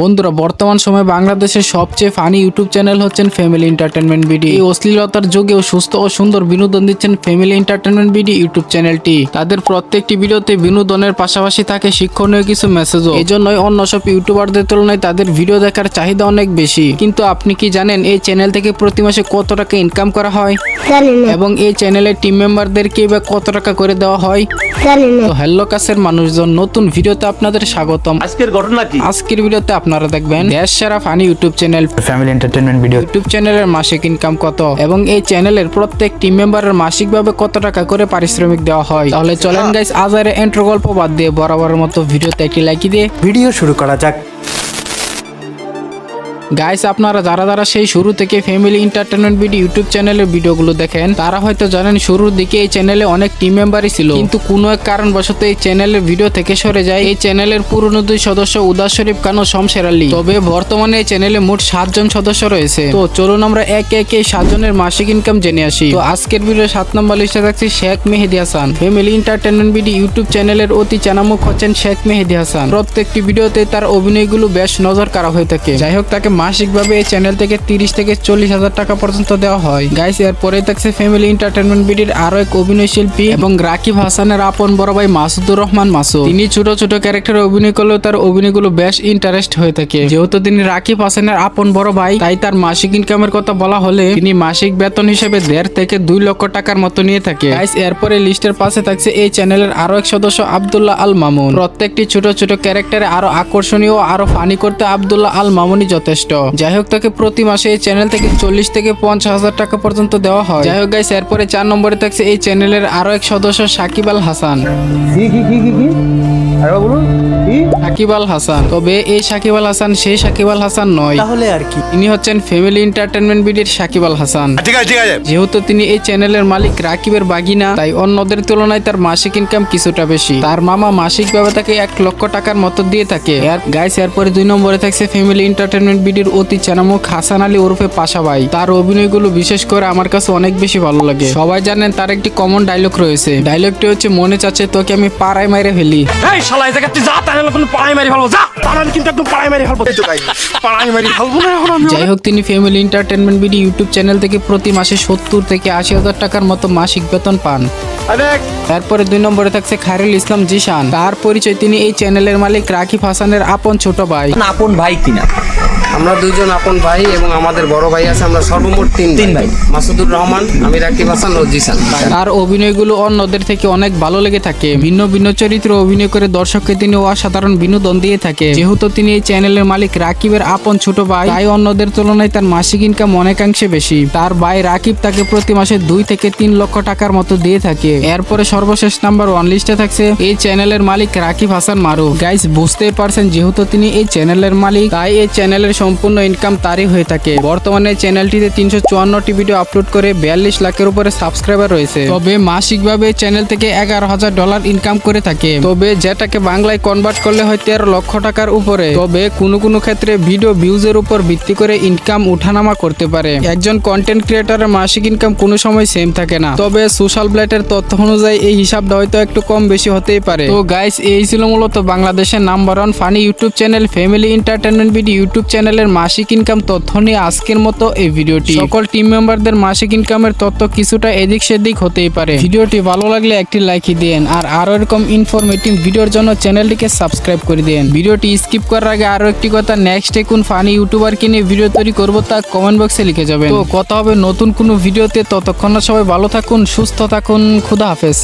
বন্ধুরা বর্তমান সময়ে বাংলাদেশের সবচেয়ে ফানি ইউটিউব চ্যানেল হচ্ছেন ফ্যামিলি এন্টারটেনমেন্ট বিডি এই অশ্লীলতার যুগেও সুস্থ ও সুন্দর বিনোদন দিচ্ছেন ফ্যামিলি এন্টারটেনমেন্ট বিডি ইউটিউব চ্যানেলটি। তাদের প্রত্যেকটি ভিডিওতে বিনোদনের পাশাপাশি থাকে শিক্ষণীয় কিছু মেসেজও এই জন্যই অন্য সব ইউটিউবারদের তুলনায় তাদের ভিডিও দেখার চাহিদা অনেক বেশি। কিন্তু আপনি কি জানেন এই চ্যানেল থেকে প্রতি মাসে কত টাকা ইনকাম করা হয়? এবং এই চ্যানেলের টিম মেম্বারদেরকে বা কত টাকা করে দেওয়া হয়? তো হ্যালো কাছের মানুষজন নতুন ভিডিওতে আপনাদের স্বাগতম। আজকের ঘটনা কি? আজকের ভিডিওতে আপনারা দেখবেন। দেশ সেরা funny YouTube channel. Family entertainment video YouTube চ্যানেলের মাসিক ইনকাম কত? এবং এই চ্যানেলের প্রত্যেক টিম মেম্বারের মাসিকভাবে কত টাকা করে পারিশ্রমিক দেওয়া হয়? তাহলে চলেন গাইস আজারে এন্ট্রো গল্প বাদ দিয়ে বরাবরের মতো ভিডিওতে একটি লাইক দিয়ে ভিডিও শুরু করা যাক। গাইস আপনারা যারা যারা সেই শুরু থেকে ফ্যামিলি এন্টারটেনমেন্ট ভিডিও ইউটিউব চ্যানেলের ভিডিওগুলো দেখেন, তারা হয়তো জানেন শুরুর দিকে এই চ্যানেলে অনেক টিম মেম্বারই ছিল। কিন্তু কোনো এক কারণবশত এই চ্যানেলের ভিডিও থেকে সরে যায় এই চ্যানেলের পুরনো দুই সদস্য উদাস শরীফ খান ও শমশের আলী। তবে বর্তমানে এই চ্যানেলে মোট সাতজন সদস্য রয়েছে। তো চলুন আমরা এক এক সাতজনের মাসিক ইনকাম জেনে আসি। তো আজকের ভিডিও সাত নম্বর লিস্টে থাকছে Sheikh Mehedi Hasan. Family entertainment video YouTube চ্যানেলের অতি চানামুখ হচ্ছেন শেখ মেহেদি হাসান। প্রত্যেকটি ভিডিওতে তার অভিনয়গুলো বেশ নজর কাড়া হয়ে থাকে। যাই হোক, তাকে মাসিকভাবে এই চ্যানেল থেকে তিরিশ থেকে চল্লিশ হাজার টাকা পর্যন্ত দেওয়া হয়। গাইস এরপরে থাকছে ফ্যামিলি এন্টারটেনমেন্ট ভিডিওর আরও এক অভিনয় শিল্পী এবং রাকিব হাসানের আপন বড় ভাই মাসুদুর রহমান মাসুদ। তিনি ছোট ছোট ক্যারেক্টারে অভিনয় করলেও তার অভিনয়গুলো বেশ ইন্টারেস্ট হয়ে থাকে। যেহেতু তিনি রাকিব হাসানের আপন বড় ভাই, তাই তার মাসিক ইনকামের কথা বলা হলে তিনি মাসিক বেতন হিসেবে দেড় থেকে দুই লক্ষ টাকার মতো নিয়ে থাকে। গাইস এরপরে লিস্টের পাশে থাকছে এই চ্যানেলের আরও এক সদস্য আব্দুল্লাহ আল মামুন। প্রত্যেকটি ছোট ছোট ক্যারেক্টারে আরও আকর্ষণীয় আরও ফানি করতে আব্দুল্লাহ আল মামুনই যথেষ্ট। যাই হোক তাকে প্রতি মাসে এই চ্যানেল থেকে চল্লিশ থেকে পঞ্চাশ হাজার টাকা পর্যন্ত দেওয়া হয়। যাই হোক গাইস এরপরে চার নম্বরে থাকছে এই চ্যানেলের আরও এক সদস্য সাকিব আল হাসান। আরে সাকিব আল হাসান। তবে এই সাকিব আল হাসান সেই সাকিব আল হাসান নয়। তাহলে আর কি? তিনি হচ্ছেন ফ্যামিলি এন্টারটেনমেন্ট বিডির সাকিব আল হাসান। ঠিক আছে ঠিক আছে। যেহেতু তিনি এই চ্যানেলের মালিক রাকিবের বাগিনা তাই অন্যদের তুলনায় তার মাসিক ইনকাম কিছুটা বেশি। তার মামা মাসিক ভাবে তাকে এক লক্ষ টাকার মতো দিয়ে থাকে। এর গাইস এরপরে দুই নম্বরে থাকছে ফ্যামিলি এন্টারটেনমেন্ট বিডির অতি চানামুখ হাসান আলী ওরফে পাশাবাই তার অভিনয়গুলো বিশেষ করে আমার কাছে অনেক বেশি ভালো লাগে। সবাই জানেন তার একটি কমন ডায়লগ রয়েছে। ডায়লগটি হচ্ছে মনে চাচ্ছে তোকে আমি পাড়ায় মাইরে ফেলি। এই শালা এই জায়গায় তুই যা তাহলে কোনো পাড়াই মারি ফেলব। যা তাহলে কিন্তু একদম পাড়াই মারি ফেলব। পাড়াই মারি ফেলব না এখন আমি। যাই হোক তিনি family entertainment BD YouTube channel থেকে প্রতি মাসে সত্তর থেকে আশি হাজার টাকার মতো মাসিক বেতন পান। তারপরে দুই নম্বরে থাকছে খায়রুল ইসলাম জিশান। তার পরিচয় তিনি এই চ্যানেলের মালিক রাকিব হাসানের আপন ছোট ভাই। আপন ভাই কিনা? আমরা দুইজন আপন ভাই এবং আমাদের বড় ভাই আছে আমরা সর্বমোট তিন তিন ভাই। মাসুদুর রহমান আমি রাকিব হাসান ও জিসান তার অভিনয়গুলো অন্যদের থেকে অনেক ভালো লেগে থাকে। ভিন্ন ভিন্ন চরিত্রে অভিনয় করে দর্শককে তিনি অসাধারণ বিনোদন দিয়ে থাকে। যেহেতু তিনি এই চ্যানেলের মালিক রাকিবের আপন ছোট ভাই তাই অন্যদের তুলনায় তার মাসিক ইনকাম অনেকাংশে বেশি। তার ভাই রাকিব তাকে প্রতি মাসে দুই থেকে তিন লক্ষ টাকার মতো দিয়ে থাকে। এরপরে সর্বশেষ নাম্বার ওয়ান লিস্টে থাকছে এই চ্যানেলের মালিক রাকিব হাসান মারুফ। গাইস বুঝতেই পারছেন যেহেতু তিনি এই চ্যানেলের মালিক তাই এই চ্যানেলের সম্পূর্ণ ইনকাম তারই হয়ে থাকে। বর্তমানে চ্যানেলটিতে তিনশো চুয়ান্নটি ভিডিও আপলোড করে বিয়াল্লিশ লাখের উপরে সাবস্ক্রাইবার রয়েছে। তবে মাসিকভাবে চ্যানেল থেকে এগারো হাজার ডলার ইনকাম করে থাকে। তবে যেটাকে বাংলায় কনভার্ট করলে হয় তেরো লক্ষ টাকার উপরে। তবে কোনো কোনো ক্ষেত্রে ভিডিও ভিউজের উপর ভিত্তি করে ইনকাম উঠানামা করতে পারে। একজন কন্টেন্ট ক্রিয়েটরের মাসিক ইনকাম কোনো সময় সেম থাকে না। তবে সোশ্যাল ব্লাইটের তথ্য অনুযায়ী এই হিসাবটা হয়তো একটু কম বেশি হতেই পারে। তো গাইস এই ছিল মূলত বাংলাদেশের number one funny YouTube channel family entertainment video YouTube চ্যানেলের মাসিক ইনকাম তথ্য নিয়ে আজকের মতো এই ভিডিওটি। সকল টিম মেম্বারদের মাসিক ইনকামের তথ্য কিছুটা এদিক সেদিক হতেই পারে। ভিডিওটি ভালো লাগলে একটি লাইক দিন আর আরও এরকম ইনফরমেটিভ ভিডিওর জন্য চ্যানেলটিকে সাবস্ক্রাইব করে দিন ভিডিওটি স্কিপ করার আগে আরও একটি কথা নেক্সট কোন ফানি ইউটিউবারকে নিয়ে ভিডিও তৈরি করব তা কমেন্ট বক্সে লিখে যাবেন। তো কথা হবে নতুন কোনো ভিডিওতে, ততক্ষণ সবাই ভালো থাকুন, সুস্থ থাকুন, খুদা হাফেজ।